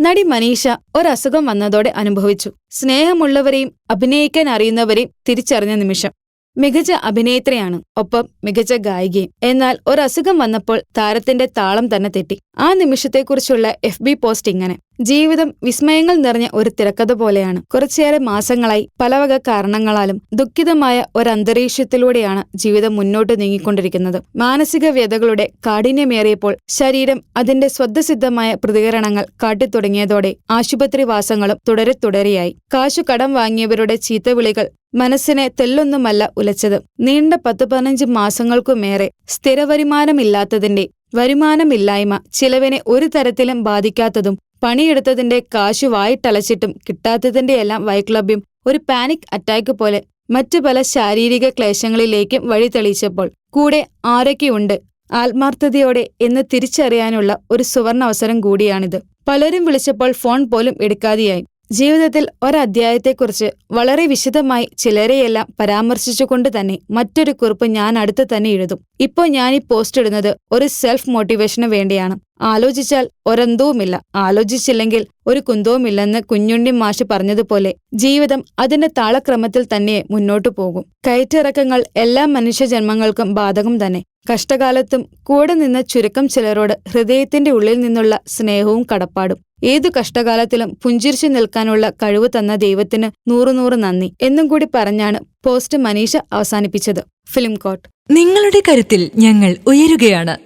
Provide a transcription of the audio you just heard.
നടി മനീഷ ഒരസുഖം വന്നതോടെ അനുഭവിച്ചു. സ്നേഹമുള്ളവരെയും അഭിനയിക്കാൻ അറിയുന്നവരെയും തിരിച്ചറിഞ്ഞ നിമിഷം. മികച്ച അഭിനേത്രിയാണ് ഒപ്പം മികച്ച ഗായികയും. എന്നാൽ ഒരസുഖം വന്നപ്പോൾ താരത്തിന്റെ താളം തന്നെ തെറ്റി. ആ നിമിഷത്തെക്കുറിച്ചുള്ള എഫ് ബി പോസ്റ്റ് ഇങ്ങനെ. ജീവിതം വിസ്മയങ്ങൾ നിറഞ്ഞ ഒരു തിരക്കഥ പോലെയാണ്. കുറച്ചേറെ മാസങ്ങളായി പലവക കാരണങ്ങളാലും ദുഃഖിതമായ ഒരന്തരീക്ഷത്തിലൂടെയാണ് ജീവിതം മുന്നോട്ട് നീങ്ങിക്കൊണ്ടിരിക്കുന്നത്. മാനസിക വ്യതകളുടെ കാഠിന്യമേറിയപ്പോൾ ശരീരം അതിന്റെ സ്വതസിദ്ധമായ പ്രതികരണങ്ങൾ കാട്ടിത്തുടങ്ങിയതോടെ ആശുപത്രിവാസങ്ങളും തുടരെ തുടരെയായി. കാശു കടം വാങ്ങിയവരുടെ ചീത്തവിളികൾ മനസ്സിനെ തെല്ലൊന്നുമല്ല ഉലച്ചത്. നീണ്ട പത്ത് പതിനഞ്ച് മാസങ്ങൾക്കുമേറെ സ്ഥിരവരുമാനമില്ലാത്തതിന്റെ വരുമാനമില്ലായ്മ ചിലവിനെ ഒരു തരത്തിലും ബാധിക്കാത്തതും പണിയെടുത്തതിന്റെ കാശു വായിട്ടലച്ചിട്ടും കിട്ടാത്തതിന്റെ എല്ലാം വൈക്ലഭ്യം ഒരു പാനിക് അറ്റാക്ക് പോലെ മറ്റു പല ശാരീരിക ക്ലേശങ്ങളിലേക്കും വഴി തെളിയിച്ചപ്പോൾ കൂടെ ആരൊക്കെയുണ്ട് ആത്മാർത്ഥതയോടെ എന്ന് തിരിച്ചറിയാനുള്ള ഒരു സുവർണ അവസരം കൂടിയാണിത്. പലരും വിളിച്ചപ്പോൾ ഫോൺ പോലും എടുക്കാതെയായി. ജീവിതത്തിൽ ഒരധ്യായത്തെക്കുറിച്ച് വളരെ വിശദമായി ചിലരെയെല്ലാം പരാമർശിച്ചുകൊണ്ട് തന്നെ മറ്റൊരു കുറിപ്പ് ഞാൻ അടുത്ത് തന്നെ എഴുതും. ഇപ്പോൾ ഞാൻ ഈ പോസ്റ്റ് ഇടുന്നത് ഒരു സെൽഫ് മോട്ടിവേഷന് വേണ്ടിയാണ്. ആലോചിച്ചാൽ ഒരന്തവുമില്ല. ആലോചിച്ചില്ലെങ്കിൽ ഒരു കുന്തവുമില്ലെന്ന് കുഞ്ഞുണ്ണി മാഷ് പറഞ്ഞതുപോലെ ജീവിതം അതിന്റെ താളക്രമത്തിൽ തന്നെ മുന്നോട്ടു പോകും. കയറ്റിറക്കങ്ങൾ എല്ലാ മനുഷ്യജന്മങ്ങൾക്കും ബാധകം തന്നെ. കഷ്ടകാലത്തും കൂടെ നിന്ന ചുരുക്കം ചിലരോട് ഹൃദയത്തിന്റെ ഉള്ളിൽ നിന്നുള്ള സ്നേഹവും കടപ്പാടും. ഏതു കഷ്ടകാലത്തിലും പുഞ്ചിരിച്ചു നിൽക്കാനുള്ള കഴിവ് തന്ന ദൈവത്തിന് നൂറുനൂറ് നന്ദി. എന്നും കൂടി പറഞ്ഞാണ് പോസ്റ്റ് മനീഷ അവസാനിപ്പിച്ചത്. ഫിലിം കോട്ട് നിങ്ങളുടെ കരുത്തിൽ ഞങ്ങൾ ഉയരുകയാണ്.